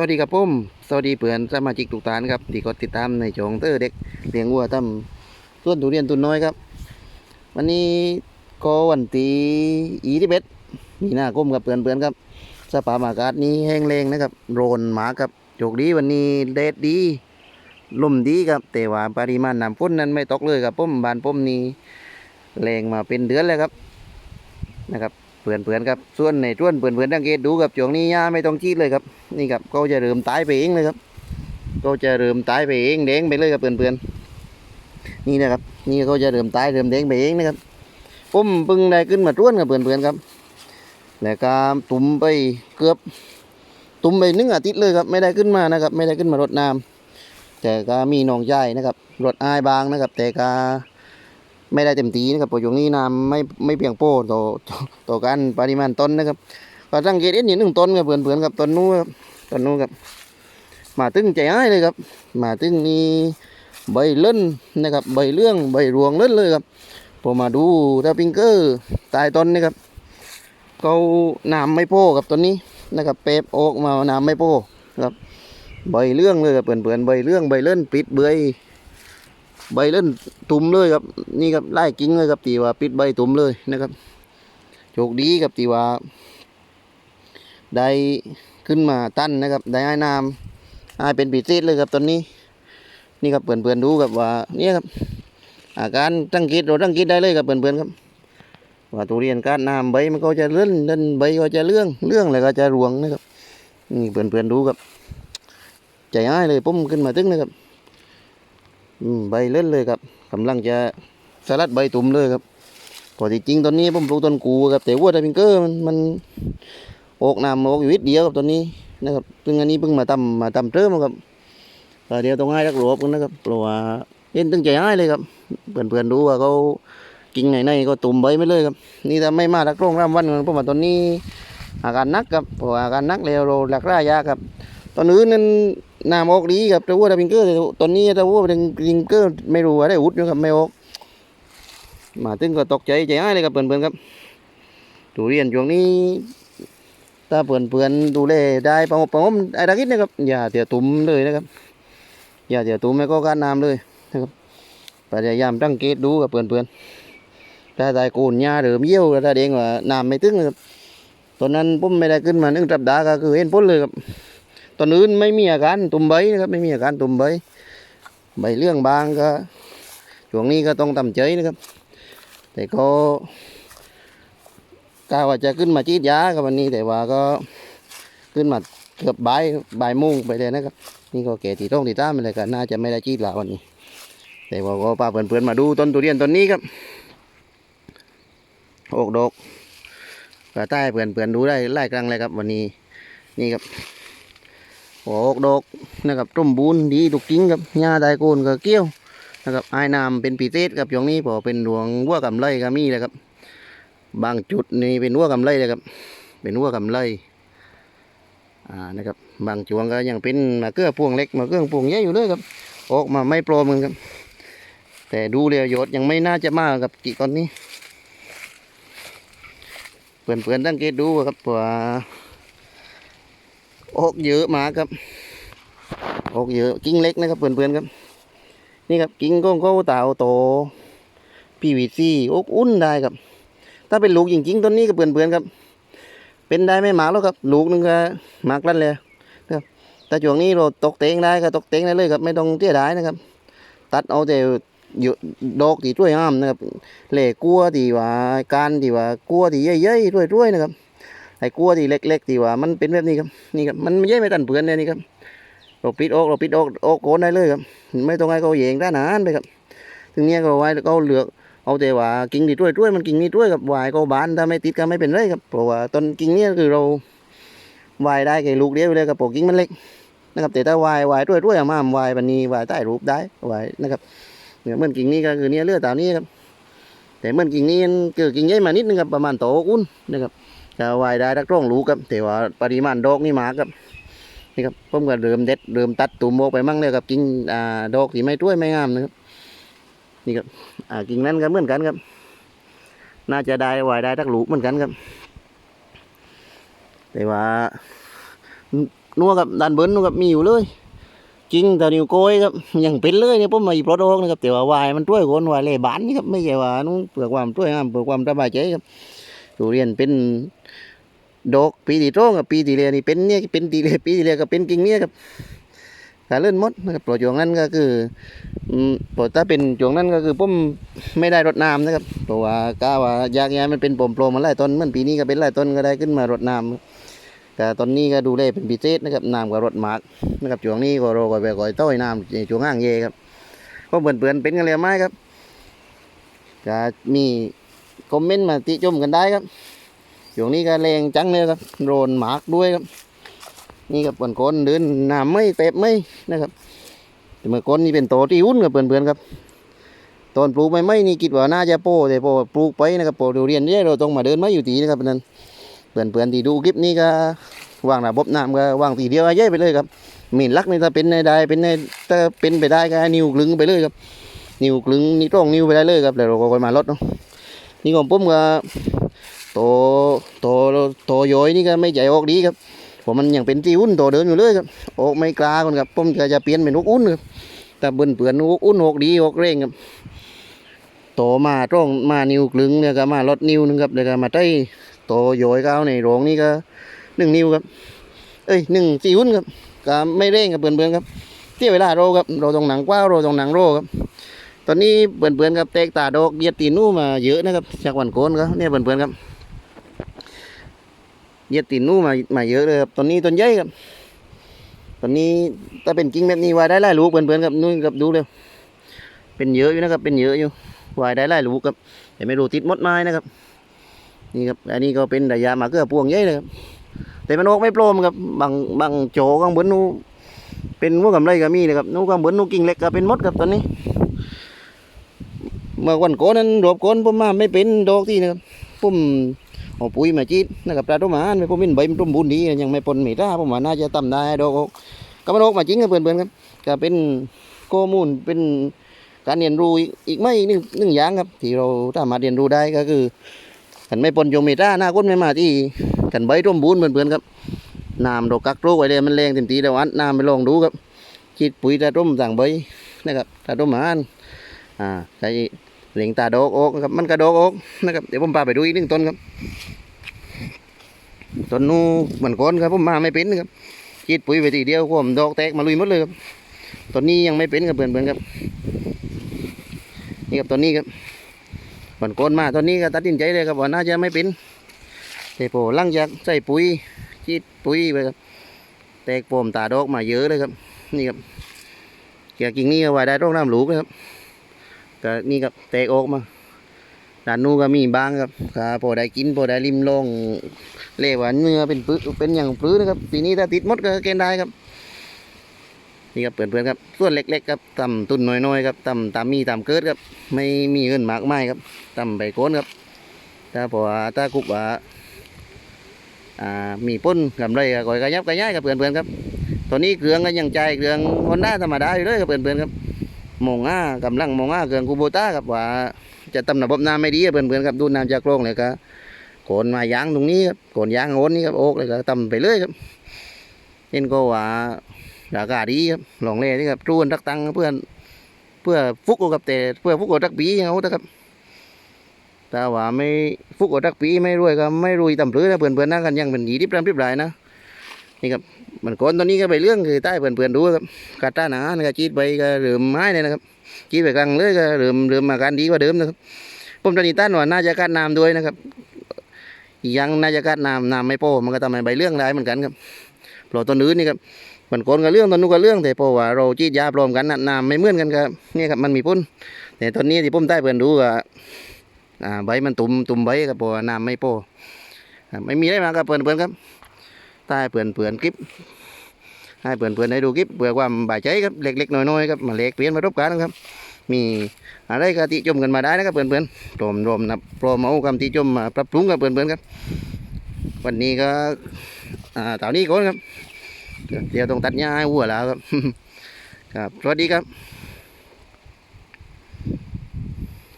วัสดีครับผมสวัสดีเพื่อนสมาชิกทุกท่านครับที่กดติดตามในช่องเตอร์เด็กเลี้ยงวัวตั้มส่วนทุเรียนตุนน้อยครับ วันนี้ก็วันที่อีที่เบ็ดมีหน้าก้มกับเพื่อนเพื่อนๆครับสภาพอากาศนี้แห้งแรงนะครับโรนหมาครับโชคดีวันนี้แดดดีลมดีครับ แต่ว่าปริมาณน้ำฝนนั้นไม่ตกเลยครับผมบานผมนี่แรงมาเป็นเดือนแล้วครับนะครับ เพื่อนเพื่อนๆครับส่วนในส่วนเพื่อนเพื่อนๆสังเกตดูครับช่วงนี้หญ้าไม่ต้องชีดเลยครับนี่ครับเขาจะเริ่มตายไปเองเลยครับเขาจะเริ่มตายไปเองแดงไปเลยครับเพื่อนเพื่อนๆนี่นะครับ นี่เขาจะเริ่มตายเริ่มแดงไปเองนะครับผมเพิ่งได้ขึ้นมาต้วนกับเพื่อนเพื่อนๆครับแล้วก็ตุ่มไปเกือบตุ่มไปนึ่งอาทิตย์เลยครับไม่ได้ขึ้นมานะครับ ไม่ได้ขึ้นมารดน้ำแต่ก็มีน้องใหญ่นะครับรดอายบางนะครับ แต่ก็ ไม่ได้เต็มทีนะครับเพราะช่วงนี้น้ำไม่ไม่เพียงพอต่อต่อการปริมาณต้นนะครับก็สังเกตเห็นหนึ่งต้นครับเพื่อนๆครับต้นนู้นครับต้นนู้นครับมาตึงใจอ้ายเลยครับ มาตึงนี่ใบเลื่นนะครับใบเลื่องใบรวงเลื่นเลยครับพอมาดูถ้าปิงเกอร์ตายต้นนี่ครับเขาน้ำไม่โป้กับต้นนี้นะครับเป๊บออกมาน้ำไม่โป้ครับใบเลื่องเลยครับเพื่อนๆใบเลื่องใบเลื่นปิดเบย ใบเล่นตุ่มเลยครับ นี่ครับไล่กิ้งเลยครับตีว่าปิดใบตุ่มเลยนะครับโชคดีครับที่ว่า ได้ขึ้นมาตั้นนะครับ ได้ให้น้ำให้เป็นปีเศษเลยครับตอนนี้ นี่ครับเพื่อนๆดูครับว่าเนี่ยครับ อาการตั้งกิดเราตั้งกิดได้เลยครับเพื่อนๆครับว่าทุเรียนการน้ำใบมันก็จะเลื่อนเลื่อนใบก็จะเลื่องเลื่องแล้วก็จะรวงนะครับนี่เพื่อนๆดูครับใจง่ายเลยปุ้มขึ้นมาตึ้งนะครับ อืมใบเลื่อนเลยครับกำลังจะสลัดใบตุ่มเลยครับพอที่จริงตอนนี้ผมปลูกต้นกูครับแต่ว่าแต่พิงเกอร์มันมันออกน้ำออกอยู่นิดเดียวครับตอนนี้นะครับซึ่งอันนี้เพิ่งมาทำมาทำเติมครับก็เดี๋ยวต้องให้รักหลบกันนะครับเพราะว่าเห็นตั้งใจให้เลยครับเพื่อนๆดูว่าเขากิ่งไหนในก็ตุ่มใบไม่เลยครับ นี่ถ้าไม่มารักโรงรำวันกันเพราะว่าตอนนี้อาการนักครับเพราะอาการนักแล้วเราหลักรายาครับ ตอนอื่นนั้น น้ำออกดีครับแต่ว่าแต่พิงเกอร์ตอนนี้แต่ว่าเป็นพิงเกอร์ไม่รู้ว่าได้อุดอยู่ครับไม่ออกมาถึงก็ตกใจใจหายเลยครับเพื่อนๆครับทุเรียนช่วงนี้ถ้าเพื่อนๆดูแลได้ประงบประงมไอ้ตะกิดนะครับอย่าเสียตุ่มเลยนะครับ อย่าเสียตุ่มไม่ก็การน้ำเลยนะครับพยายามตั้งเกตดูกับเพื่อนๆถ้าได้โกนหญ้าหรือเยี่ยวถ้าเด้งว่าน้ำไม่ถึงนะครับตอนนั้นผมไม่ได้ขึ้นมานึ่งสัปดาก็คือเห็นพ้นเลยครับ ตอนอื่นไม่มีอาการตุ่มใบนะครับ ไม่มีอาการตุ่มใบ ใบเรื่องบางก็ช่วงนี้ก็ต้องทำใจนะครับ แต่ก็กาว่าจะขึ้นมาจีดยากับวันนี้แต่ว่าก็ขึ้นมาเกือบบ่ายบ่ายโมงไปเลยนะครับ นี่ก็แก่ตีต้องตีต้ามไปเลยก็น่าจะไม่ได้จีดละวันนี้ แต่ว่าก็พาเพื่อนๆมาดูต้นทุเรียนต้นนี้ครับออกดอกก็ใต้เพื่อนๆดูได้ไล่กลางเลยครับ วันนี้นี่ครับ ออกดอกนะครับต้มบูนดีทุกกิ้งครับหญ้าไดโกนก็เกี้ยวนะครับไอ้น้ำเป็นปีเศษครับช่วงนี้พอเป็นหลวงวัวกำไรก็มีเลยครับ บางจุดนี่เป็นวัวกำไรเลยครับ เป็นวัวกำไรอ่านะครับ บางช่วงก็ยังเป็นมาเกื้อพวงเล็กมาเกื้อพวงใหญ่อยู่เลยครับ ออกมาไม่โปรมือนครับ แต่ดูเรียวยศยังไม่น่าจะมากกับกี่ก้อนนี้เพื่อนๆตั้งเกตดูครับว่า ออกเยอะมากครับออกเยอะกิ้งเล็กนะครับเพื่อนๆครับ นี่ครับกิ่งก้องเขาเต่าโตพีวีซีอกอุ่นได้ครับ ถ้าเป็นลูกจริงๆต้นนี้ก็เปื่อนๆครับ เป็นได้ไม่หมากแล้วครับ ลูกหนึงก็หมากลั่นเลยนะครับแต่ช่วงนี้เราตกเตงได้ก็ตกเตงได้เลยครับ ไม่ต้องเตี้ยดายนะครับ ตัดเอาแต่เยอะดอกที่ช่วยห้ามนะครับเหล่กลัวที่ว่าการที่ว่ากลัวที่เย้ยๆช่วยๆนะครับ ไอ้กลัวที่เล็กๆที่ว่ามันเป็นแบบนี้ครับนี่ครับมันไม่ใช่ไม่ตันเปื่อนเลยนี่ครับเราปิดออกเราปิดออกอกโกนได้เลยครับ ไม่ต้องให้เขาเหยงด้านหานไปครับถึงเนี้ยก็ไว้เขาเหลือกเอาแต่ว่ากิ่งที่ด้วยด้วยมันกิ่งนี้ด้วยกับวายก็บานถ้าไม่ติดก็ไม่เป็นไรครับเพราะว่าต้นกิ่งเนี้ยคือเราวายได้แค่ลูกเดียวเลยครับปกกิ่งมันเล็กนะครับแต่ถ้าวายวายด้วยด้วยออกมาวายบันนี้วายใต้รูปได้วายนะครับเนี่ยเหมือนกิ่งนี้ก็คือเนี้ยเลือดตานี้ครับแต่เหมือนกิ่งนี้คือกิ่งใหญ่มานิดนึงครับประมาณโตอุ้นนะครับ จะวายได้ทักร่องลูกครับแต่ว่าปริมาณดอกนี่มากครับนี่ครับผมก็เริ่มเด็ดเริ่มตัดตุ่มโมกไปมั่งเลยครับกิ่งอ่าดอกที่ไม่ต้วยไม่งามนะครับนี่ครับอ่ากิ่งนั้นก็เหมือนกันครับ น่าจะได้ไว้ได้ทักลูกเหมือนกันครับ แต่ว่านัวกับด้านเบิ้ลนัวกับมีอยู่เลยจริงแต่นิ้วโก้ยครับยังเป็นเลยเนี่ยผมมาอีปลดออกนะครับแต่ว่าวายมันช่วยคนวายเล่บานนี่ครับไม่ใช่ว่านู้นเพื่อความช่วยงามเพื่อความสบายใจครับทุเรียนเป็น ดอกปีที่ตรงกับปีที่เรียนี่เป็นเนี่ยเป็นตีเรียปีที่เรียก็เป็นกิ่งเนี่ยครับกาเลื่อนมดนะครับปล่อยช่วงนั้นก็คืออืมปล่อยถ้าเป็นช่วงนั้นก็คือผมไม่ได้รดน้ำนะครับเพราะว่ากาว่ายากยายมันเป็นปมโปรมาหลายต้นเหมันปีนี้ก็เป็นหลายต้นก็ได้ขึ้นมารดน้ำแต่ตอนนี้ก็ดูแลเป็นพิเศษนะครับน้ำก็รดหมากนะครับช่วงนี้ก็รอก็ไปก่อยต้อยน้ำในช่วงห้างเยครับก็เปื่อนเปื่อนเป็นกันเลยไหมครับจะมีคอมเมนต์มาติชมกันได้ครับ ช่วงนี้ก็แรงจังเลยครับโรนหมากด้วยครับ นี่ครับเปื่อนคนเดินหน้ำไม่เตะไม่นะครับแต่เมื่อก่อนนี่เป็นโตที่หุ้นกับเปื่อนเปื่อนๆครับ ตอนปลูกไม่ไม่นี่คิดว่าน่าจะโป้แต่พอปลูกไปนะครับพอเราเรียนเนี่ยเราต้องมาเดินไม่อยู่ตีนะครับนั้นเปื่อนเปื่อนๆที่ดูคลิปนี้ก็วางระบบน้ำก็วางทีเดียวเย้ไปเลยครับมีนลักนี่ถ้าเป็นในได้เป็นในถ้าเป็นไปได้ก็นิ้วกลึงไปเลยครับ นิ้วกลึงนี่ต้องนิ้วไปได้เลยครับแล้วเราก็ค่อยมาลดเนาะนี่ของผมก็ ตโตโตย้อยนี่ก็ไม่ใหญ่ออกดีครับเพราะมันยังเป็นที่อุ่นโตเดินอยู่เลยครับออกไม่กล้าคนครับผมก็จะเปลี่ยนเป็นนกอุ่นครับแต่เบิ่นเปื่อนนกอุ่นออกดีออกเร่งครับโตมาต้องมานิ้วกลึงเนี่ยก็มาลดนิ้วนึงครับแล้วก็มาใต้โตย้อยก็เอาในโรงนี่ก็หนึ่งนิ้วครับ เอ้ยหนึ่งสี่หุ้นครับก็ไม่เร่งกับเพื่อนๆครับเที่ยวเวลาโรครับเราต้องหนังกว้าวเราต้องหนังโรครับตอนนี้เพื่อนๆครับแตกตาดอกเหยียดตีนู่มาเยอะนะครับจากวันโกนครับเนี่ยเพื่อนๆครับ เหยียดตีนนู่มามาเยอะเลยครับตอนนี้ต้นใหญ่ครับตอนนี้ถ้าเป็นกิ่งแบบนี้วายได้หลายลูกเพื่อนๆครับนู่นครับดูเร็วเป็นเยอะอยู่นะครับเป็นเยอะอยู่วายได้หลายลูกครับแต่ไม่รู้ติดมดไม้นะครับ นี่ครับอันนี้ก็เป็นระยะมาเกือบพวงใหญ่เลยครับแต่มันออกไม่โปร่งครับบางบางโจข้างบนนู้เป็นพวกกำไรก็มีนะครับนู้ข้างบนนู้กิ่งเล็กก็เป็นมดครับตอนนี้ เมื่อวันก่อนนั้นรวบก่อนผมมาไม่เป็นดอกที่นะครับผม เอาปุ๋ยมาจีดนะครับปลาต้มหานไปผมเป็นใบมันต้มบุญดียังไม่ปนเมตาผมว่าน่าจะทำได้ดอกอกก็มันออกมาจริงครับเพื่อนๆครับก็เป็นข้อมูลเป็นการเรียนรู้อีกไม่หนึ่งหนึ่งอย่างครับ ที่เราสามารถเรียนรู้ได้ก็คือกันไม่ปนโยมเมตาหน้าก้นไม่มาที่กันใบร่มบุญเพื่อนๆครับน้ำดอกกักโรคไว้เลยมันแรงเต็มทีแล้วอัดน้ำไปลองดูครับฉีดปุ๋ยตาร่มสั่งใบนะครับตาร่มหมานอ่าใช้ ลียงตาดอกออกนะครับมันกระดอกออกนะครับเดี๋ยวผมพาไปดูอีกหนึ่งต้นครับต้นนู้เหมือนก้อนครับผมมาไม่เป็นนะครับฉีดปุ๋ยไปทีเดียวผมดอกแตกมาลุยหมดเลยครับต้นนี้ยังไม่เป็นครับเพื่อนๆครับนี่ครับต้นนี้ครับเหมือนก้นมาต้นนี้ก็ตัดสินใจเลยครับว่าน่าจะไม่เป็นแต่พอหลังจากใส่ปุ๋ยชีดปุ๋ยไปครับแตกโปมตาดอกมาเยอะเลยครับ นี่ครับเกี่ยกิ่งนี้ก็ไว้ได้ร่องน้ำหลูกนะครับ ก็นี่ครับแตกออกมาด้านนู้ก็มีบ้างครับก็พอได้กินพอได้ริมลงเรียกว่าเนื้อเป็นปื้เป็นอย่างปื้นะครับปีนี้ถ้าติดมดก็เกณฑ์ได้ครับนี่ครับเพื่อนๆครับส่วนเล็กๆครับต่ำตุนน้อยๆครับต่ำตามมีตามเกิดครับไม่มีเงินมากไมายครับต่ำไปโกนครับถ้าพอถ้าคุกว่าอ่ามีปุ้นกำไรก็ก่อยกระยับกระย้ายกับเพื่อนเพื่อนๆครับตอนนี้เครื่องก็ยังใจเครื่องฮอนด้ธรรมดาอยู่เลยกับเพื่อนเพื่อนๆครับ โมงอ้ากำลังโมงอ้าเครื่องคูโบต้าครับว่า จะตำระบบน้ำไม่ดีเพื่อนเพื่อนๆครับดูน้ำจากโครงเลยก็โขนมายางตรงนี้ครับโขนยางโอนนี่ครับโอกเลยก็ตำไปเลยครับเห็นก็ว่าราคาดีครับหลองเล่นี่ครับจูนรักตังเพื่อน เพื่อฟุกกับแต่เพื่อฟุกเอารักปีเอาแต่ครับแต่ว่าไม่ฟุกอดรักปีไม่รวยก็ไม่รวยต่ำเลยนะเพื่อนเพื่อนๆนะกันยังเป็นหยีดิบรำริบหลายนะ นี่ครับมันก่อนตอนนี้ก็ไปเรื่องคือใต้เพื่อนเพื่อนๆดูครับกาต้าหนานก็จีดไปก็เริ่มไม้เลยนะครับจีดไปกลางเลยก็เริ่มเริ่มอาการดีกว่าเดิมนะครับผมตอนนี้ต้านว่าน่าจะกัดน้ำด้วยนะครับยังน่าจะกัดน้ำน้ำไม่พอมันก็ทำให้ใบเรื่องได้เหมือนกันครับเพราต้นอื่นนี่ครับมันก่อนก็เรื่องตอนนู้นก็เรื่องแต่พอว่าเราจีดยาปลอมกันน้ำไม่เหมือนกันครับนี่ครับมันมีพุ่นแต่ตอนนี้ที่ผมใต้เพื่อนดูก็อ่าใบมันตุ่มตุ่มใบครับเพราะว่าน้ำไม่โปอ่าไม่มีอะไรมาครับเพื่อนเพื่อนครับ ใต้เพื่อนเพื่อนคลิปให้เพื่อนเพื่อนได้ดูคลิปเพื่อความบายใจครับเล็กๆน้อยๆครับมาเล็กเปลี่ยนมาทบกันนะครับ มีอะไรก็ติชมกันมาได้นะครับเพื่อนเพื่อนรวมรวมนะโปรโมทคำติชมมาปรับปรุงกับเพื่อนเพื่อนครับ วันนี้ก็อ่าตอนนี้ก่อนครับ เดี๋ยวต้องตัดหญ้าให้วัวแล้วครับครับสวัสดีครับ